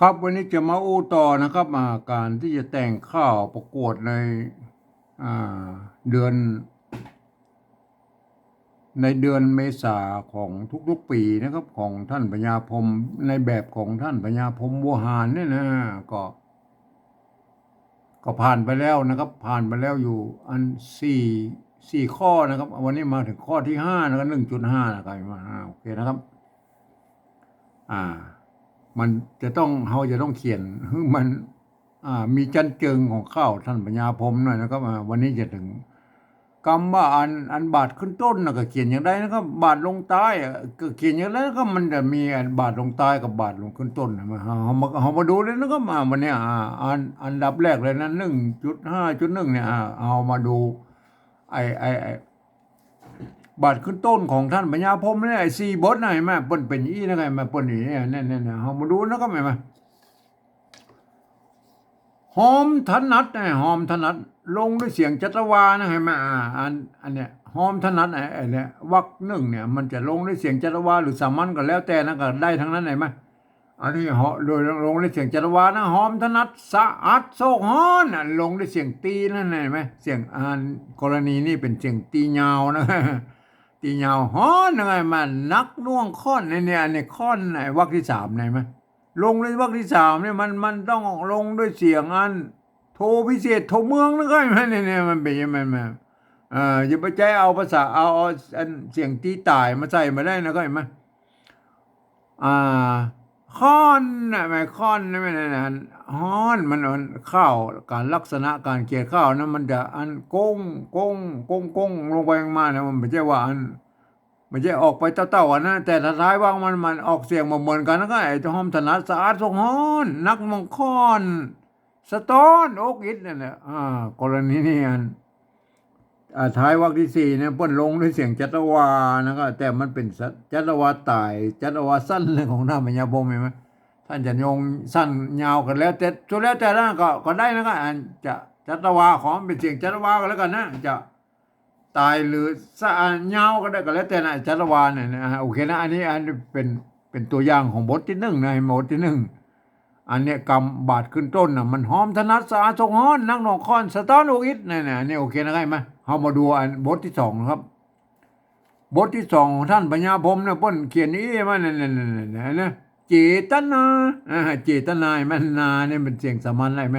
ครับวันนี้จะมาอู้ต่อนะครับอ่าการที่จะแต่งข้าวประกวดในเดือน ในเดือนเมษาของทุกๆปีนะครับของท่านพญาพรมในแบบของท่านพญาพรมวัวหารเนี่ยนะก็ ก็ผ่านไปแล้วนะครับ ผ่านไปแล้วอยู่อันสี่สี่ข้อนะครับ วันนี้มาถึงข้อที่ห้านะครับหนึ่งจุดห้านะครับมาโอเคนะครับ อ่า มันจะต้องเราจะต้องเขียนมันมีจันเจิงของข้าวท่านปัญญาพรมหน่อยนะครับวันนี้จะถึงคำว่าอันอันบาทขึ้นต้นนะก็เขียนอย่างไรนะครับ บาทลงใต้อะก็เขียนอย่างไรก็มันจะมีอันบาทลงใต้กับบาทลงขึ้นต้นมาเอามาเอามาดูเลยนะครับมาวันนี้อันอันดับแรกเลยนะหนึ่งจุดห้าจุดหนึ่งเนี่ยเอามาดูไอไอไอ บาทขึ้นต้นของท่านปัญญาพรมเนี่ยไอซีบทนะเห็นไหมเปิ้นเป็นอีนะไงมาเปิ้นนี่เนี่ยเนี่ยเนี่ยเนี่ยเอามาดูนะครับเห็นไหมาหอมถนัดนะหอมถนัด ลงด้วยเสียงจัตวานะเห็นไหมอ่าอันอันเนี้ยหอมถนัดไอ้ไอ้เนี่ยวักหนึ่งเนี่ย มันจะลงด้วยเสียงจัตวาหรือสามัญก็แล้วแต่นะก็ได้ทั้งนั้นเห็นไหมอันนี้เหาะโดยลงด้วยเสียงจัตวานะหอมถนัดสะอาดโศกฮอนอะลงด้วยเสียงตีนั่นเห็นไหมเสียงอ่านกรณีนี้เป็นเสียงตียาวนะ ตียาวฮอนยังไงมันนักน่วงค้อนในเนี่ยในนี้ค้อนไหนวรรคที่สามไหนไหมลงในวยวรรคที่สามเนี่ยมันมันต้องลงด้วยเสียงอัน โทพิเศษโทเมืองนะก็ไม่เนี่ยเนี่ยมันเป็นยังไงมันเอ่ออย่าไปใจเอาภาษาเอาเอาอันเสียงตีตายมาใส่มาได้นะก็เห็นไหมอ่า ค้อนนะไม่ค้อนนะไม่นะนฮ้อนมันมันข้าวการลักษณะการเกี่ยข้าวนะมันจะอันก้งก้งก้งก้งลงไปมานะมันไม่ใช่ว่าอันไม่ใช่ออกไปเต้าๆอะนะแต่ท้ายว่างมันมันออกเสียงมาเหมือนกันนะก็ไอ้หอมถนัดสะอาดทรงฮ้อนนักมองค้อนสะท้อนอกอิดนั่นแหละอ่ากรณีนี้อัน ท้ายวรรคที่สี่เนี่ยเปิ้นลงด้วยเสียงจัตวานะครับแต่มันเป็นสะจัตวาตายจัตวาสั้นเลยของท่านปัญญาพรหมเห็นไหมท่านจะโยงสั้นยาวกันแล้ว แต่สุดแล้วแต่ละก็ก็ได้นะครับอันจะจัตวาของเป็นเสียงจัตวาก็แล้วกันนะจะตายหรือสะอันยาวก็ได้ก็แล้วแต่นะจัตวาเนี่ยนะโอเคนะอันนี้อันเป็นเป็นตัวอย่างของบทที่หนึ่งนะบทที่หนึ่ง อันเนี้ยกำบาดขึ้นต้นน่ะมันหอมถนัดสะอาดทรงฮ้อนนักหนองคอนสะท้อนอกอิดนี่นะนี่โอเคนะครับไหมเรามาดูอันบทที่สองครับ บทที่สองของท่านปัญญาพรมเนี่ยป้นเขียนนี้มาเนี่ยเนี่ยเนี่ยเนี่ยนะเจตนาเจตนามันนาเนี่ยเป็นเสียงสามัญอะไรไหม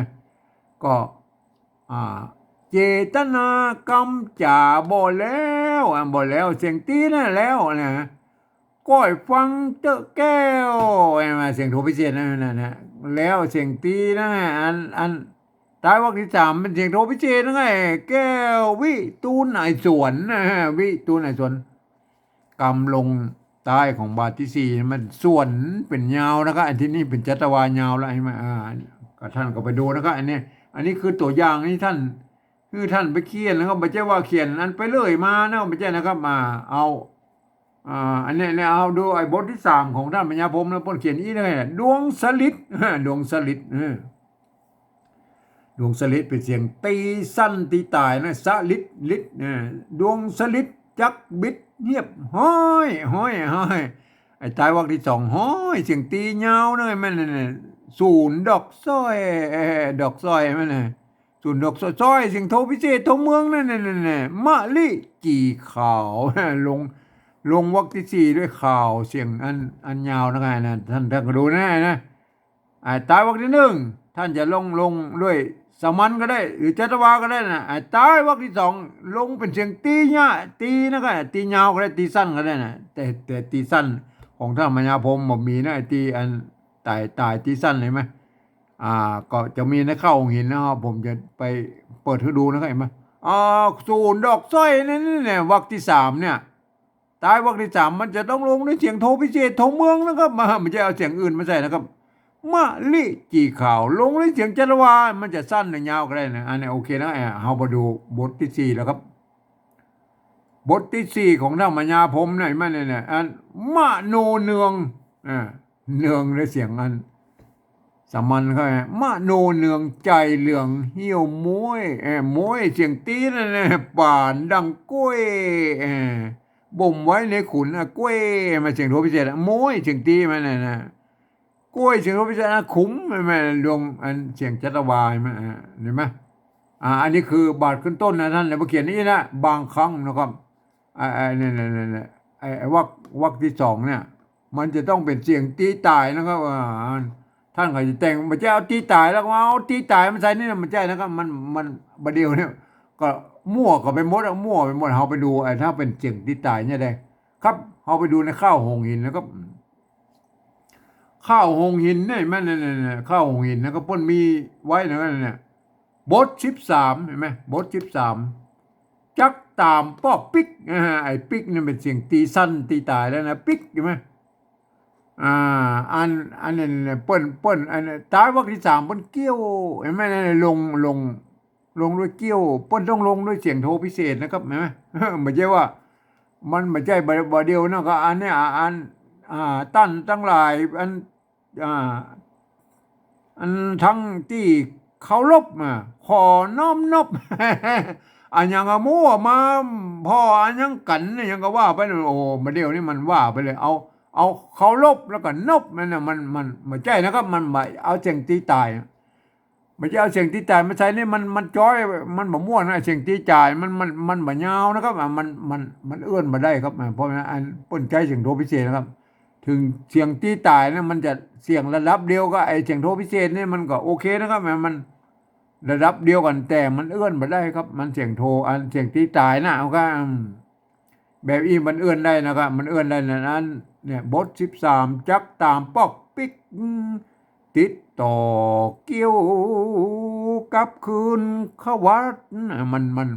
ก็อ่าเจตนากรรมจ่าบ่แล้วอะบ่แล้วเสียงตีนั่นแล้วนะก้อยฟังเตะแก้วไอ้มาเสียงโทพิเศษนั่นนะนะแล้วเสียงตีนะอันอันตายวรรคที่สามเป็นเสียงโทพิเศษนะไงแก้ววิตูนไอสวนนะฮะวิตูนไอสวนกำลงใต้ของบาทที่สี่มันส่วนเป็นยาวนะครับอันที่นี่เป็นจัตวายาวแล้วใช่ไหมอ่าก็ท่านก็ไปดูนะครับอันนี้ อันนี้คือตัวอย่างที่ท่าน คือท่านไปเขียนนะครับไม่ใช่ว่าเขียนอันไปเลยมานะไม่ใช่นะครับมาเอา อันนี้เนี่ยเอาดูไอ้บทที่สามของท่านปัญญาพรมแล้วพ้นเขียนอีเลยดวงสลิดดวงสลิดดวงสลิดเป็นเสียงตีสั้นตีตายนะสลิดลิดดวงสลิดจักบิดเงียบห้อยห้อยห้อยไอ้ตายวรรคที่สองห้อยเสียงตียาวนะแม่นน่ะศูนย์ดอกสร้อยดอกสร้อยแม่นน่ะศูนย์ดอกสร้อยเสียงโทพิเศษโทเมืองนั่นน่ะนั่นน่ะมะลิจีขาวลง ลงวรรคที่สี่ด้วยข่าวเสียงอันอันยาวนะไงนะท่านท่านก็ดูแน่นะไอ้ตายวรรคที่หนึ่งท่านจะลงลงด้วยสมัญก็ได้ หรือจัตวาก็ได้นะไอ้ตายวรรคที่สองลงเป็นเสียงตีเนี่ยตีนะก็ตียาวก็ได้ตีสั้นก็ได้นะแต่แต่ตีสั้นของท่านมัญญาพรมมีนะไอ้ตีอันตายตายตีสั้นเลยไหมอ่าก็จะมีในเข้าหินนะครับผมจะไปเปิดให้ดูนะครับเห็นไหมอ่าศูนดอกสร้อยนั่นเนี่ยวรรคที่สามเนี่ย ตายวรรคที่สามมันจะต้องลงด้วยเสียงโทพิเศษโทเมืองนะครับมาไม่ใช่เอาเสียงอื่นมาใส่นะครับมะลิจีข่าวลงด้วยเสียงจัตวามันจะสั้นหรือยาวก็ได้นะอันนี้โอเคนะเอเอามาดูบทที่สี่แล้วครับ บทที่สี่ของท่านมัญญาพรหมเนี่ยมันเนี่ยเนี่ยอันมะโนเนืองอ่าเนืองด้วยเสียงอันสามัญเขาไงมะโนเนืองใจเหลืองเหี่ยวม้วยเออม้วยเสียงตีนั่นแหละป่านดังกล้วยเออ บ่มไว้ในขุนอะกล้วยมาเสียงโทพิเศษอะโม้ยเสียงตีมันน่ะนะกล้วยเสียงโทพิเศษนะคุ้มไม่ไม่ดวงอันเสียงจัตวาใช่ไหมาเห็นไหมอ่าอันนี้คือบาทขึ้นต้นนะท่านเนี่ยมาเขียนนี่นะบางครั้งนะครับไอ้ไอ้เนี่ยเนี่ยเนี่ไอ้ไอวักวักที่สองเนี่ย มันจะต้องเป็นเสียงตีตายนะครับท่านก็จะแต่งมันจะเอาตีตายแล้วก็เอาตีตายมันใส่นี่นะมันใช่นะครับมันมันบดเดียวเนี่ยก็ มั่วก็ไปหมดอะมั่วไปหมดเราไปดูไอ้ถ้าเป็นเสียงตีตายเนี่ยได้ครับเราไปดูในข้าวหงหินนะครับข้าวหงหินเนี่ยแม่เนี่ยเนี่ยเนี่ยข้าวหงหินนะก็ป้นมีไว้นะเนี่ยบทสิบสามเห็นไหมบทสิบสามจักตามปอปิกอ่าไอ้ปิกเนี่ยเป็นเสียงตีสั้นตีตายแล้วนะปิกเห็นไหมอ่าอันอันนี้เนี่ยเปิ้นเปิ้นอันนี้ตายวักที่สามเปิ้นเกี้ยวเห็นไหมเนี่ยลงลง ลงด้วยเกี้ยวป้นต้องลงด้วยเสียงโทพิเศษนะครับเห็นไหมไม่ใช่ว่า มันไม่ใช่บบเดียวนะก็อันนี้ยอันอ่าตั้นตั้งหลายอันอ่าอันทั้งที่เขาลบมาขอน้อมนบอันยังก็มั่วมาพ่ออันยังกันเนี่ยยังก็ว่าไปโอ้มาเดียวนี่มันว่าไปเลย เอา เอาเขาลบแล้วก็นบมันน่ะมันมันไม่ใช่นะครับ มันไม่เอาเสียงตีตายอะ ไม่ใช่เอาเสียงตีตายมาใช้นี่มันมันจ้อยมันบ่ม่วนนะเสียงตีจ่ายมันมันมันบ่ยาวนะครับมันมันมันเอื้อนมาได้ครับเพราะนั้นอันเปิ้นใจเสียงโทพิเศษนะครับ ถึงเสียงตีตายเนี่ยมันจะเสียงระดับเดียวก็ไอเสียงโทพิเศษเนี่ยมันก็โอเคนะครับมันระดับเดียวกันแต่มันเอื้อนมาได้ครับ มันเสียงโทอันเสียงตีตายนะเอาก็แบบอีมันเอื้อนได้นะครับมันเอื้อนได้นะนั้นเนี่ยบทสิบสามจักตามปอกปิก ติดต่อเกี่ยวกับคืนขวัดมันมัน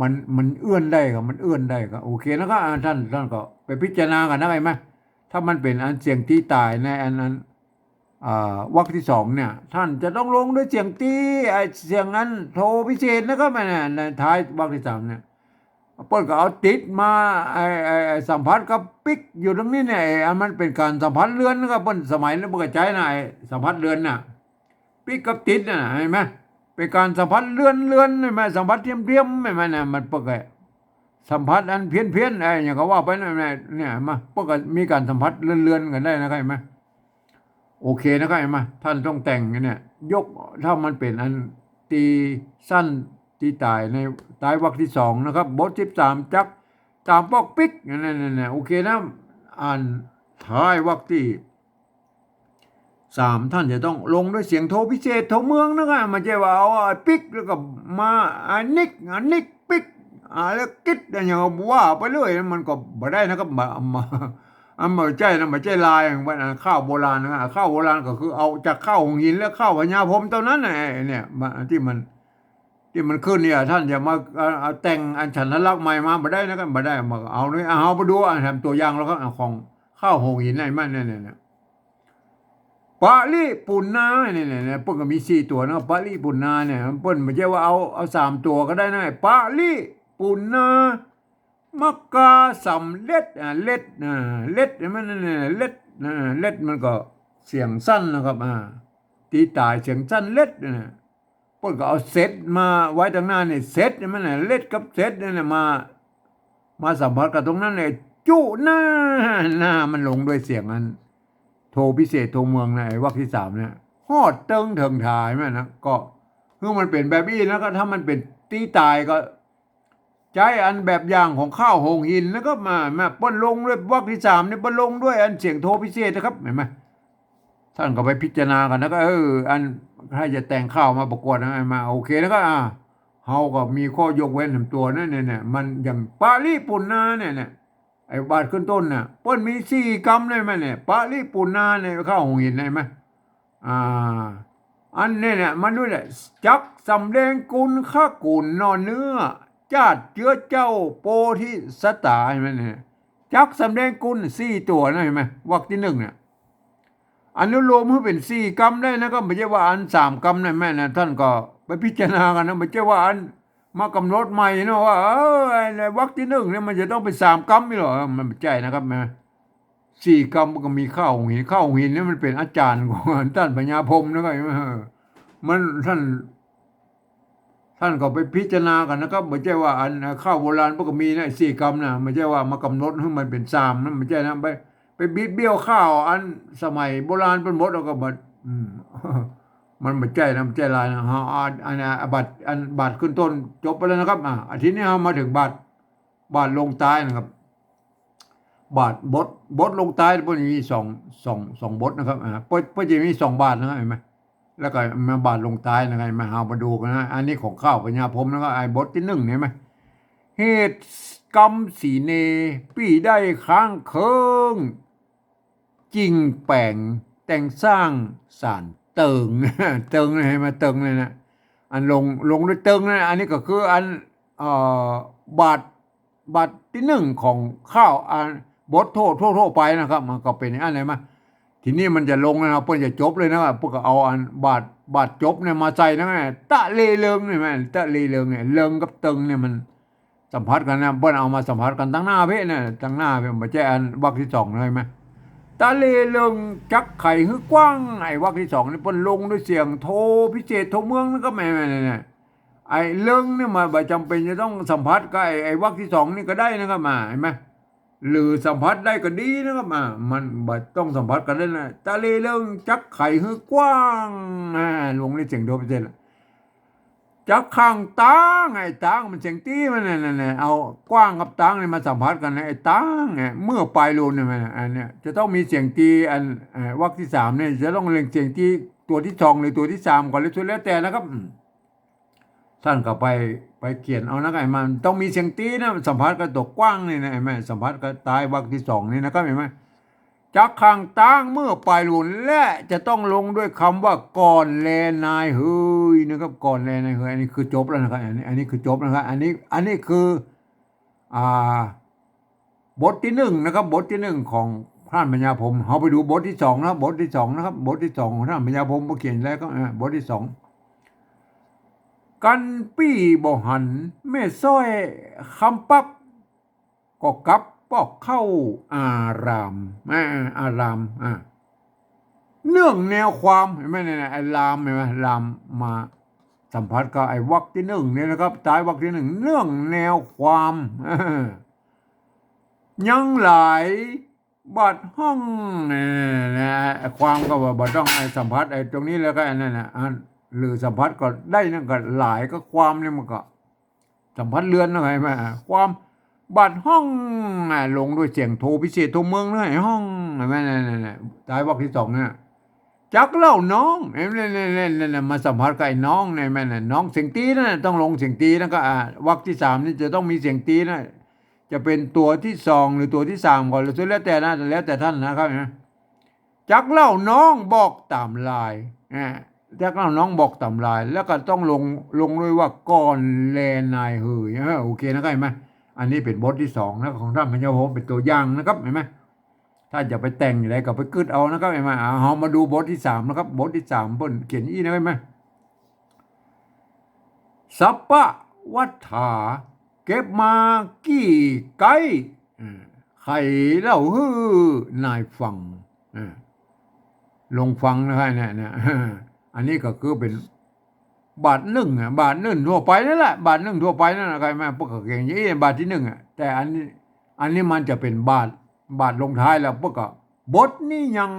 มันมันเอื้อนได้ครับมันเอื้อนได้ครับโอเคนะครับอ่าท่านท่านก็ไปพิจารณากันนะไงไหมถ้ามันเป็นอันเสียงที่ตายในอันนั้นอ่าวรรคที่สองเนี่ย ท่านจะต้องลงด้วยเสียงตีไอเสียงนั้นโทรพิเศษนะครับแม่เนี่ยในท้ายวรรคที่สามเนี่ย เปิ้ลก็เอาติดมาไอ้ไอ้ไอสัมผัสกับปิกอยู่ตรงนี้เนี่ยไอ้อันมันเป็นการสัมผัสเรือนนะครับเปิ้ลสมัยนั้นเปิ้ลก็ใช้นะไอ้สัมผัสเรือนน่ะปิกกับติดน่ะเห็นไหมเป็นการสัมผัสเลื่อนเลื่อนเห็นไหมสัมผัสเทียมเทียมเห็นไหมเนี่ยมันปกติสัมผัสอันเพี้ยนเพี้ยนไอ้อย่างเขาว่าไปนะเนี่ยเนี่ยมาปกติมีการสัมผัสเลื่อนเลื่อนกันได้นะครับเห็นไหมโอเคนะครับเห็นไหมท่านต้องแต่งเนี่ยยกถ้ามันเป็นอันตีสั้น ตีตายในตายวรรคที่สองนะครับบทสิบสามจักตามปอกปิกเนี่ยเนี่นโอเคนะอ่านท้ายวรรคที่สามท่านจะต้องลงด้วยเสียงโทพิเศษโทเมืองนะครับมันจะว่าเอาปิกแล้วก็มาอันนิกอันนิกปิกอ่าแล้วกิดอย่างเงี้ยว่าไปเรื่อยมันก็บ่ได้นะครับมามาอันม่ใช่นะม่ใช่ลายอย่างข้าวโบราณนะข้าวโบราณก็คือเอาจากข้าวหงหินแล้วข้าวพญาพรมเท่านั้นไอ้เนี่ยที่มัน ที่มันขึ้นเนี่ย ท่านจะมาเอาแต่งอันฉันทลักษ์ใหม่มาบ่ได้นะครับบ่ได้มาเอาเนี่ยเอาไปดูอะทำตัวอย่างแล้วก็เอาของข้าวหงหินไอ้มันเนี่ยเนี่ยเนี่ยปาลีปุณนาเนี่ยเนี่ยเนี่ยเปิ้นก็มีสี่ตัวนะปาลีปุณนาเนี่ยเปิ้นไม่ใช่ว่าเอาเอาสามตัวก็ได้นะปาลีปุณนามักกาสำเร็จอ่าเล็ดอ่าเล็ดมันนั่นน่ะเล็ดอ่าเล็ดมันก็เสียงสั้นนะครับอ่าตีตายเสียงสั้นเล็ดนะ เปิ้นก็เอาเซตมาไว้ตรงหน้านี่เซตมันน่ะเล็ดกับเซตนี่นน่ะมา มาสัมผัสกับตรงนั้นเลยจุหน้าหน้ามันลงด้วยเสียงนั้น โทรพิเศษโทรเมืองในะไอ้วรรคที่สามเนี่ยฮอดเติงเถิงทายแม่นะก็คือมันเป็นแบบนี้แล้วก็ถ้ามันเป็นตีตายก็ใจอันแบบอย่างของข้าวหงหินแล้วก็มามาป้นลงด้วยวรรคที่สามเนี่ยป้นลงด้วยอันเสียงโทรพิเศษนะครับเห็นไหมท่านก็ไปพิจารณากันแล้วก็เอออัน ถ้าจะแต่งข้าวมาประกวดนะมาโอเคแล้วก็อ่าเฮาก็มีข้อยกเว้นถึงตัวนั่นเนี่ยเนี่ยมันอย่างปาลีปุณนาเนี่ยเนี่ยไอ้บาทขึ้นต้นน่ะเปิ้นมีสี่กรรมเลยไหมเนี่ยปาลิปุณนาเนี่ยข้าวหงหินได้ไหมอ่าอันนี้เนี่ยมันด้วยแหละจักสำแดงกุลข้ากุลนอนเนื้อจาดเจือเจ้าโปธิสตาเห็นไหมเนี่ยจักสำแดงกุลสี่ตัวนะเห็นไหมวรรคที่หนึ่งเนี่ย อนุโลมให้เป็นสี่กรรมได้นะก็ไม่ใช่ว่าอันสามกรรมนะแม่นะท่านก็ไปพิจารณากันนะไม่ใช่ว่าอันมากำหนดใหม่นะว่าเออไอ้ในวรรคที่หนึ่งเนี่ยมันจะต้องเป็นสามกรรมไม่หรอมันไม่ใช่นะครับแม่สี่กรรมมันก็มีข้าวหินข้าวหินนี่มันเป็นอาจารย์ของท่านปัญญาพรมนะครับมันท่าน ท่านก็ไปพิจารณากันนะครับไม่ใช่ว่าอันข้าวโบราณพวกก็มีนะสี่กรรมนะไม่ใช่ว่ามากำหนดให้มันเป็นสามนะไม่ใช่นะไป บิดเบี้ยวข้าวอันสมัยโบราณเป็นหมดแล้วก็บัดมันบ่ใจนะมันใจลายนะฮะอันอันบัตรอันบาทขึ้นต้นจบไปแล้วนะครับ อ่าอาทิตย์นี้เรามาถึงบาทบาทลงใต้นะครับบาทบทบทลงใต้พวกนี้มีสองสองสองบทนะครับอ่าพวกพวกจะมีสองบาทนะครับเห็นไหมแล้วก็มาบาทลงใต้นะครับมาเอามาดูกันนะอันนี้ของข้าวปัญญาพรมแล้วก็ไอ้บทที่หนึ่งเห็นไหมเหตุกรรมสีเน ปีได้ค้างเคิง จริงแปลงแต่งสร้างสารเติงเติงเลยให้มาเติงเลยนะอันลงลงด้วยเติงนะอันนี้ก็คืออันออบาทบาทที่หนึ่งของข้าวอันบทโทษโทษโทษไปนะครับ มันก็เป็นอันไหนมาทีนี้มันจะลงนะครับเพื่อจะจบเลยนะว่าพวกก็เอาอันบาทบาทจบเนี่ยมาใส่นะแม่ตะเลเลิงเนี่ยแม่ตะเลเลิงเนี่ยเลิงกับเติงเนี่ยมันสัมผัสกันนะเปิ้นเอามาสัมผัสกันตั้งหน้าเพ่เนี่ยตั้งหน้าเพ่บ่ใช่อันวักที่สองเลยไหม ตาเลเลิงจักไข่ฮือกว้างไอ้วักที่สองนี่เปิ้นลงด้วยเสียงโทพิเศษโทเมืองนั่นก็แม่ๆเนี่ยไอ้เลิงเนี่ยมาบ่จำเป็นจะต้องสัมผัสกับไอ้ไอ้วักที่สองนี่ก็ได้นะครับมาเห็นไหมหรือสัมผัสได้ก็ดีนะครับมามันบ่ต้องสัมผัสกันได้นะตาเลเลิงจักไข่ฮือกว้างอ่าลงด้วยเสียงโทพิเศษ จักข้างตังไอ้ตังมันเสียงตีมันเนี่ยเนี่ยเอากว้างกับตังเนี่ยมาสัมผัสกันนะไอ้ตังเนี่ยเมื่อปลายรูนเนี่ยมันอันเนี้ยจะต้องมีเสียงตีอันวรรคที่สามเนี่ยจะต้องเรียงเสียงตีตัวที่สองหรือตัวที่สามก่อนเลยสุดแล้วแต่นะครับท่านก็ไปไปเขียนเอานะไอ้มันต้องมีเสียงตีนะสัมผัสกับตัวกว้างนี่นะไอ้แม่สัมผัสกับตายวรรคที่สองนี่นะครับเห็นไหม จักขังตั้งเมื่อปลายรุนและจะต้องลงด้วยคำว่าก่อนแลนายเฮ้ยนะครับก่อนแลนายเฮ้ยอันนี้คือจบแล้วนะครับอันนี้อันนี้คือจบนะครับอันนี้อันนี้คืออ่าบทที่หนึ่งนะครับ บทที่หนึ่งของท่านปัญญาผมเราไปดูบทที่สองนะครับบทที่สองนะครับ บทที่สองของท่านปัญญาผมเขาเขียนแล้วก็บทที่สองกันปี้บ่หันแม่ซ้อยคำปับก็กลับ กเข้าอารามอ่าอารามอ่าเนื่องแนวความเห็นไหมเนี่ยไอ้ลามเห็นไหมลามมาสัมผัสกับไอ้วักที่หนึ่งเนี่ยนะครับตายวักที่หนึ่งเนื่องแนวความยังหลายบัดห้องเนี่ยนะความก็ว่าบัดต้องไอ้สัมผัสไอ้ตรงนี้แล้วก็ไอ้นั่นนะอันหรือสัมผัสก็ได้นั่นก็หลายก็ความเนี่ยมันก็ สัมผัสเรือนนะไงมความ บัดห้องลงด้วยเสียงโทรพิเศษโทรเมืองนะไอ้ห้องเห็นไหมนั่นๆๆตายบอกที่สองเนี่ยจักเล่าน้องเห็นไหมนั่นๆๆมาสัมผัสกับไอ้น้องเนี่ยแม่น่ะน้องเสียงตีนะต้องลงเสียงตีแล้วก็วักที่สามนี่จะต้องมีเสียงตีนะจะเป็นตัวที่สองหรือตัวที่สามก่อนหรือแล้วแต่นะแล้วแต่ท่านนะครับนะจักเล่าน้องบอกตามลายอ่าจักเล่าน้องบอกตามลาย แล้วก็ต้องลงลงด้วยว่าก่อนแลนายเฮยอโอเคนะครับเห็นไหม อันนี้เป็นบทที่สองนะของท่านพญาโหเป็นตัวอย่างนะครับเห็นไหมถ้าจะไปแต่งอะไรก็ไปกึดเอานะครับเห็นไหมเรามาดูบทที่สามนะครับบทที่สามเพิ่นเขียนอี้นะเห็นไหมสัปปะวัฏฐาเก็บมากี่ไกอ่าใครเล่าฮือนายฟังลงฟังนะครับเนี่ยเนี่ยอันนี้ก็คือเป็น บาทหนึ่งอะบาทหนึ่งทั่วไปนั่นแหละบาทหนึ่งทั่วไปนั่นแหละใครมาพวกเก่งยี่บาทที่หนึ่งอะแต่อันนี้อันนี้มันจะเป็นบาทบาทลงท้ายแล้วพวกก็บทนี่ยัง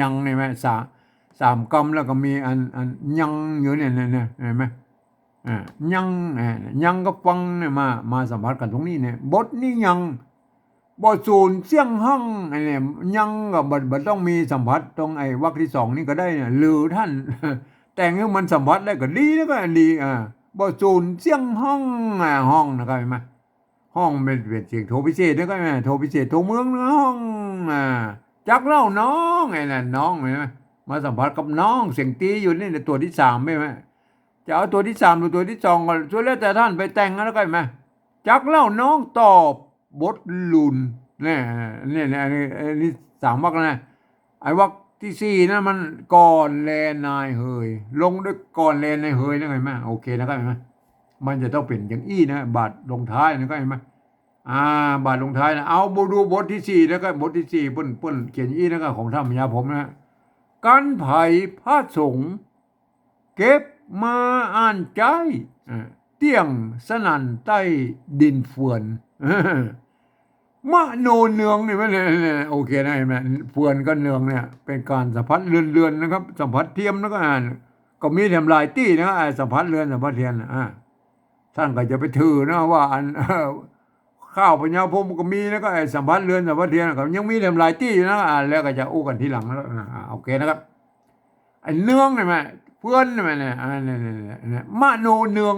ยังเห็นไหมสามสามกำแล้วก็มีอันอันยังอยู่เนี่ยเนี่ยเห็นไหมอ่ายังอ่ายังก็ฟังเนี่ยมามาสัมผัสกันตรงนี้เนี่ยบทนี่ยังบทศูนย์เสียงห้องไอ้เนี่ยยังกับบทบทต้องมีสัมผัสตรงไอ้วรรคที่สองนี่ก็ได้เนี่ยหรือท่าน แต่งให้มันสัมผัสได้ก็ดีนะก็ดีอ่าบ่ศูนเสียงห้องอ่าห้องนะครับเห็นไหมห้องเป็นเป็นเสียงโทรพิเศษนะครับเห็ไหมโทรพิเศษโทรเมืองนะห้องอ่าจักเล่าน้องไอ้นั่นน้องเห็นไหมมาสัมผัสกับน้องเสียงตีอยู่นี่ในตัวที่สามใช่ไหมจะเอาตัวที่สามหรือตัวที่สองก็ช่วยแล้วแต่ท่านไปแต่งนะก็เห็ไหมจักเล่าน้องตอบบทลุนเนี่ยเนี่ยเนี่ยอันนี้นี่สามวรรคนะไอ้วรรค ที่สี่นั่นมันก่อนแลนายเฮย ลงด้วยก่อนแลนายเฮยนะเห็นไหมโอเคนะครับเห็นไหมมันจะต้องเป็นอย่างอี้นะบาทลงท้ายนะก็เห็นไหมอ่า บาทลงท้ายนะเอาบูดูบทที่สี่แล้วก็บทที่สี่เปิ้นเปิ้นเขียนอี้นะก็ของท่านพญาผมนะกันไผ่พระสงฆ์เก็บมาอ่านใจเตียงสนั่นใต้ดินเฟือน มะโนเนืองนี่มันเนี่ยโอเคนะเห็นไหมเฟือนก็เนืองเนี่ย เป็นการสัมผัสเรือนๆนะครับ สัมผัสเทียมแล้วก็อ่าน ก็มีทำลายตี้นะอ่าสัมผัสเรือนสัมผัสเทียนนะอ่าท่านก็จะไปถือนะว่าอันข้าวปัญญาพมก็มีนะก็ไอ้สัมผัสเรือนสัมผัสเทียนก็ยังมีทำลายตี้อยู่นะอ่าแล้วก็จะอู้กันทีหลังแล้วอ่าโอเคนะครับไอ้เนืองนี่ไหมเพื่อนนี่ไหมเนี่ยอ่าเนี่ยเนี่ยเนี่ยเนี่ยมะโนเนือง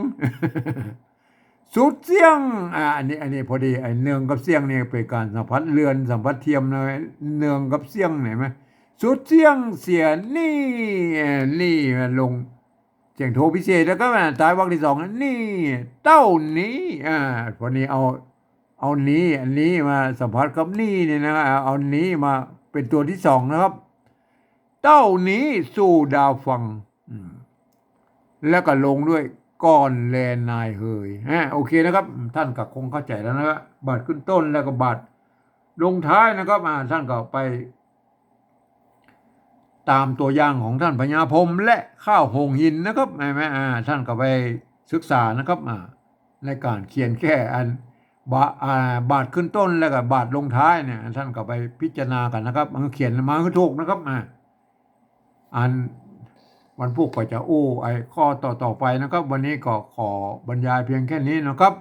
สุดเสียงอ่าอันนี้อันนี้พอดีไอ้เนืองกับเสียงเนี่ยเป็นการสัมผัสเรือนสัมผัสเทียมเลยเนืองกับเสียงเห็นไหมสุดเสียงเสียนี่นี่มันลงเสียงโทพิเศษแล้วก็มาตายวรรคที่สองนี่ เต้านี้อ่าพอนี้เอาเอานี้อันนี้มาสัมผัสกับนี่เนี่ยนะเอานี้มาเป็นตัวที่สองนะครับ เต้านี้สู่ดาวฟัง แล้วก็ลงด้วย ก้อนแลนนายเฮยฮะโอเคนะครับ ท่านก็คงเข้าใจแล้วนะครับบาทขึ้นต้นแล้วก็บาทลงท้ายนะครับอาท่านก็ไป ตามตัวอย่างของท่านพญาพรมและข้าวหงหินนะครับใช่ไหมอ่าท่านก็ไปศึกษานะครับอ่าในการเขียนแค่อันบาอ่าบาทขึ้นต้นแล้วก็บาทลงท้ายเนี่ยท่านก็ไปพิจารณากันนะครับมันเขียนมาก็ถูกนะครับอ่าอัน วันพุธก็จะอู้ไอ้ข้อต่อต่อๆไปนะครับ วันนี้ก็ขอบรรยายเพียงแค่นี้นะครับ